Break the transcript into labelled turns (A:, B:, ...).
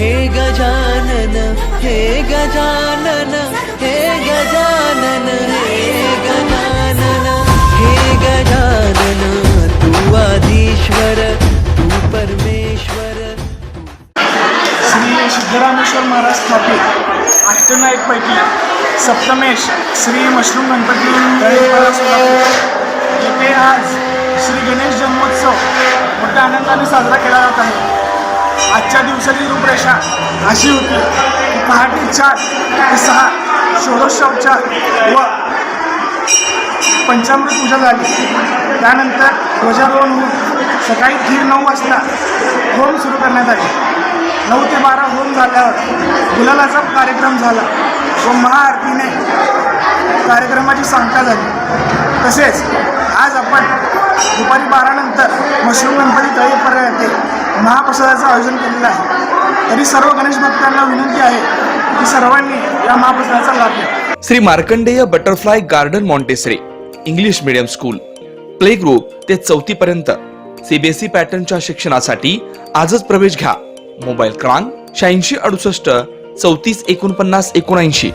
A: हे गजानन हे गजानन हे गजानन हे गजानन हे गजानन तू आधीश्वर तू परमेश्वर.
B: श्री सिद्धरामेश्वर महाराज स्थापित अष्टनायकपैकी सप्तमेश श्री मशरूम गणपती गणेश येथे आज श्री गणेश जन्मोत्सव मोठ्या आनंदाने साजरा केला जात आहे. आजच्या दिवसाची रूपरेषा अशी होती की पहाटे चार ते सहा षोडशोपचार व पंचामृत पूजा झाली. त्यानंतर ध्वजारोहण होऊन सकाळी दीड नऊ वाजता होम सुरू करण्यात आले. नऊ ते बारा होम झाल्यावर गुलालाचा कार्यक्रम झाला व महाआरतीने कार्यक्रमाची सांगता झाली. तसेच आज आपण दुपारी बारानंतर मशरूम गणपती तळेपर्यंत येथे महाप्रसादाचं आयोजन केलेलं आहे. तरी सर्व गणेश भक्तांना विनंती आहे की सर्वांनी या महाप्रसादाचा लाभ घ्या.
C: Shri Markandey butterfly garden Montessori English medium school play group ते चौथी पर्यंत. सीबीएसई पॅटर्नच्या शिक्षणासाठी आजच प्रवेश घ्या. मोबाईल क्रमांक शहाऐंशी अडुसष्ट चौतीस एकोणपन्नास एकोणऐंशी.